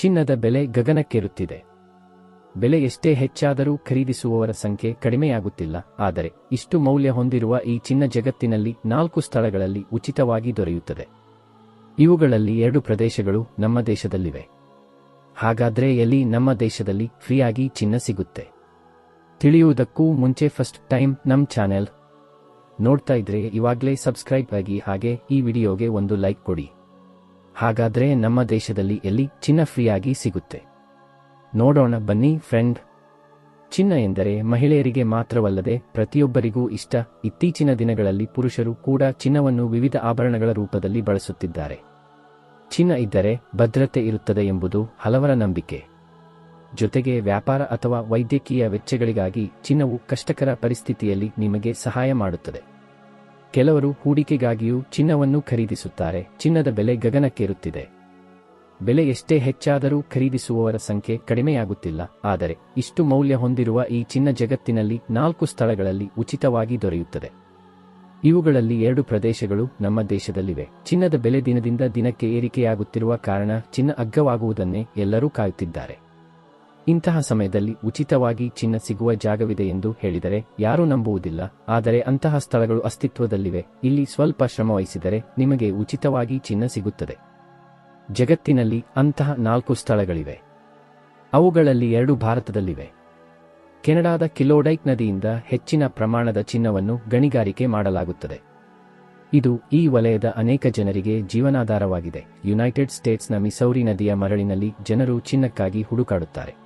ಚಿನ್ನದ ಬೆಲೆ ಗಗನಕ್ಕೇರುತ್ತಿದೆ. ಬೆಲೆ ಎಷ್ಟೇ ಹೆಚ್ಚಾದರೂ ಖರೀದಿಸುವವರ ಸಂಖ್ಯೆ ಕಡಿಮೆಯಾಗುತ್ತಿಲ್ಲ, ಆದರೆ ಇಷ್ಟು ಮೌಲ್ಯ ಹೊಂದಿರುವ ಈ ಚಿನ್ನ ಜಗತ್ತಿನಲ್ಲಿ ನಾಲ್ಕು ಸ್ಥಳಗಳಲ್ಲಿ ಉಚಿತವಾಗಿ ದೊರೆಯುತ್ತದೆ. ಇವುಗಳಲ್ಲಿ ಎರಡು ಪ್ರದೇಶಗಳು ನಮ್ಮ ದೇಶದಲ್ಲಿವೆ. ಹಾಗಾದ್ರೆ ಎಲ್ಲಿ ನಮ್ಮ ದೇಶದಲ್ಲಿ ಫ್ರೀಯಾಗಿ ಚಿನ್ನ ಸಿಗುತ್ತೆ? ತಿಳಿಯುವುದಕ್ಕೂ ಮುಂಚೆ ಫಸ್ಟ್ ಟೈಮ್ ನಮ್ಮ ಚಾನೆಲ್ ನೋಡ್ತಾ ಇದ್ರೆ ಇವಾಗ್ಲೇ ಸಬ್ಸ್ಕ್ರೈಬ್ ಆಗಿ ಹಾಗೆ ಈ ವಿಡಿಯೋಗೆ ಒಂದು ಲೈಕ್ ಕೊಡಿ. ಹಾಗಾದ್ರೆ ನಮ್ಮ ದೇಶದಲ್ಲಿ ಎಲ್ಲಿ ಚಿನ್ನ ಫ್ರೀಯಾಗಿ ಸಿಗುತ್ತೆ? ನೋಡೋಣ ಬನ್ನಿ ಫ್ರೆಂಡ್. ಚಿನ್ನ ಎಂದರೆ ಮಹಿಳೆಯರಿಗೆ ಮಾತ್ರವಲ್ಲದೆ ಪ್ರತಿಯೊಬ್ಬರಿಗೂ ಇಷ್ಟ. ಇತ್ತೀಚಿನ ದಿನಗಳಲ್ಲಿ ಪುರುಷರು ಕೂಡ ಚಿನ್ನವನ್ನು ವಿವಿಧ ಆಭರಣಗಳ ರೂಪದಲ್ಲಿ ಬಳಸುತ್ತಿದ್ದಾರೆ. ಚಿನ್ನ ಇದ್ದರೆ ಭದ್ರತೆ ಇರುತ್ತದೆ ಎಂಬುದು ಹಲವರ ನಂಬಿಕೆ. ಜೊತೆಗೆ ವ್ಯಾಪಾರ ಅಥವಾ ವೈದ್ಯಕೀಯ ವೆಚ್ಚಗಳಿಗಾಗಿ ಚಿನ್ನವು ಕಷ್ಟಕರ ಪರಿಸ್ಥಿತಿಯಲ್ಲಿ ನಿಮಗೆ ಸಹಾಯ ಮಾಡುತ್ತದೆ. ಕೆಲವರು ಹೂಡಿಕೆಗಾಗಿಯೂ ಚಿನ್ನವನ್ನು ಖರೀದಿಸುತ್ತಾರೆ. ಚಿನ್ನದ ಬೆಲೆ ಗಗನಕ್ಕೇರುತ್ತಿದೆ. ಬೆಲೆ ಎಷ್ಟೇ ಹೆಚ್ಚಾದರೂ ಖರೀದಿಸುವವರ ಸಂಖ್ಯೆ ಕಡಿಮೆಯಾಗುತ್ತಿಲ್ಲ. ಆದರೆ ಇಷ್ಟು ಮೌಲ್ಯ ಹೊಂದಿರುವ ಈ ಚಿನ್ನ ಜಗತ್ತಿನಲ್ಲಿ ನಾಲ್ಕು ಸ್ಥಳಗಳಲ್ಲಿ ಉಚಿತವಾಗಿ ದೊರೆಯುತ್ತದೆ. ಇವುಗಳಲ್ಲಿ ಎರಡು ಪ್ರದೇಶಗಳು ನಮ್ಮ ದೇಶದಲ್ಲಿವೆ. ಚಿನ್ನದ ಬೆಲೆ ದಿನದಿಂದ ದಿನಕ್ಕೆ ಏರಿಕೆಯಾಗುತ್ತಿರುವ ಕಾರಣ ಚಿನ್ನ ಅಗ್ಗವಾಗುವುದನ್ನೇ ಎಲ್ಲರೂ ಕಾಯುತ್ತಿದ್ದಾರೆ. ಇಂತಹ ಸಮಯದಲ್ಲಿ ಉಚಿತವಾಗಿ ಚಿನ್ನ ಸಿಗುವ ಜಾಗವಿದೆ ಎಂದು ಹೇಳಿದರೆ ಯಾರೂ ನಂಬುವುದಿಲ್ಲ. ಆದರೆ ಅಂತಹ ಸ್ಥಳಗಳು ಅಸ್ತಿತ್ವದಲ್ಲಿವೆ. ಇಲ್ಲಿ ಸ್ವಲ್ಪ ಶ್ರಮವಹಿಸಿದರೆ ನಿಮಗೆ ಉಚಿತವಾಗಿ ಚಿನ್ನ ಸಿಗುತ್ತದೆ. ಜಗತ್ತಿನಲ್ಲಿ ಅಂತಹ ನಾಲ್ಕು ಸ್ಥಳಗಳಿವೆ. ಅವುಗಳಲ್ಲಿ ಎರಡು ಭಾರತದಲ್ಲಿವೆ. ಕೆನಡಾದ ಕಿಲೋಡೈಕ್ ನದಿಯಿಂದ ಹೆಚ್ಚಿನ ಪ್ರಮಾಣದ ಚಿನ್ನವನ್ನು ಗಣಿಗಾರಿಕೆ ಮಾಡಲಾಗುತ್ತದೆ. ಇದು ಈ ವಲಯದ ಅನೇಕ ಜನರಿಗೆ ಜೀವನಾಧಾರವಾಗಿದೆ. ಯುನೈಟೆಡ್ ಸ್ಟೇಟ್ಸ್ನ ಮಿಸೌರಿ ನದಿಯ ಮರಳಿನಲ್ಲಿ ಜನರು ಚಿನ್ನಕ್ಕಾಗಿ ಹುಡುಕಾಡುತ್ತಾರೆ.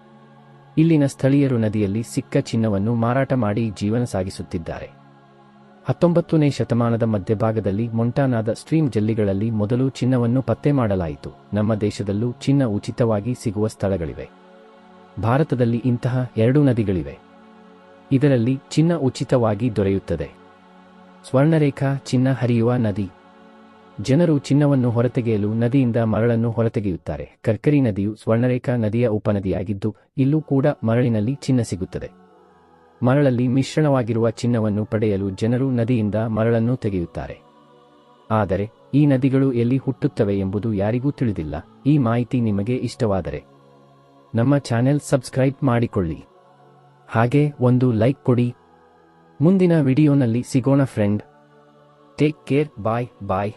ಇಲ್ಲಿನ ಸ್ಥಳೀಯರು ನದಿಯಲ್ಲಿ ಸಿಕ್ಕ ಚಿನ್ನವನ್ನು ಮಾರಾಟ ಮಾಡಿ ಜೀವನ ಸಾಗಿಸುತ್ತಿದ್ದಾರೆ. ಹತ್ತೊಂಬತ್ತನೇ ಶತಮಾನದ ಮಧ್ಯಭಾಗದಲ್ಲಿ ಮೊಂಟಾನಾದ ಸ್ಟ್ರೀಮ್ ಜಲ್ಲಿಗಳಲ್ಲಿ ಮೊದಲು ಚಿನ್ನವನ್ನು ಪತ್ತೆ ಮಾಡಲಾಯಿತು. ನಮ್ಮ ದೇಶದಲ್ಲೂ ಚಿನ್ನ ಉಚಿತವಾಗಿ ಸಿಗುವ ಸ್ಥಳಗಳಿವೆ. ಭಾರತದಲ್ಲಿ ಇಂತಹ ಎರಡು ನದಿಗಳಿವೆ. ಇದರಲ್ಲಿ ಚಿನ್ನ ಉಚಿತವಾಗಿ ದೊರೆಯುತ್ತದೆ. ಸ್ವರ್ಣರೇಖಾ ಚಿನ್ನ ಹರಿಯುವ ನದಿ. ಜನರು ಚಿನ್ನವನ್ನು ಹೊರತೆಗೆಯಲು ನದಿಯಿಂದ ಮರಳನ್ನು ಹೊರತೆಗೆಯುತ್ತಾರೆ. ಕರ್ಕರಿ ನದಿಯು ಸ್ವರ್ಣರೇಖಾ ನದಿಯ ಉಪನದಿಯಾಗಿದ್ದು, ಇಲ್ಲೂ ಕೂಡ ಮರಳಿನಲ್ಲಿ ಚಿನ್ನ ಸಿಗುತ್ತದೆ. ಮರಳಲ್ಲಿ ಮಿಶ್ರಣವಾಗಿರುವ ಚಿನ್ನವನ್ನು ಪಡೆಯಲು ಜನರು ನದಿಯಿಂದ ಮರಳನ್ನು ತೆಗೆಯುತ್ತಾರೆ. ಆದರೆ, ಈ ನದಿಗಳು ಎಲ್ಲಿ ಹುಟ್ಟುತ್ತವೆ ಎಂಬುದು ಯಾರಿಗೂ ತಿಳಿದಿಲ್ಲ. ಈ ಮಾಹಿತಿ ನಿಮಗೆ ಇಷ್ಟವಾದರೆ, ನಮ್ಮ ಚಾನೆಲ್ ಸಬ್ಸ್ಕ್ರೈಬ್ ಮಾಡಿಕೊಳ್ಳಿ. ಹಾಗೆ ಒಂದು ಲೈಕ್ ಕೊಡಿ. ಮುಂದಿನ ವಿಡಿಯೋನಲ್ಲಿ ಸಿಗೋಣ friend. Take care, bye bye.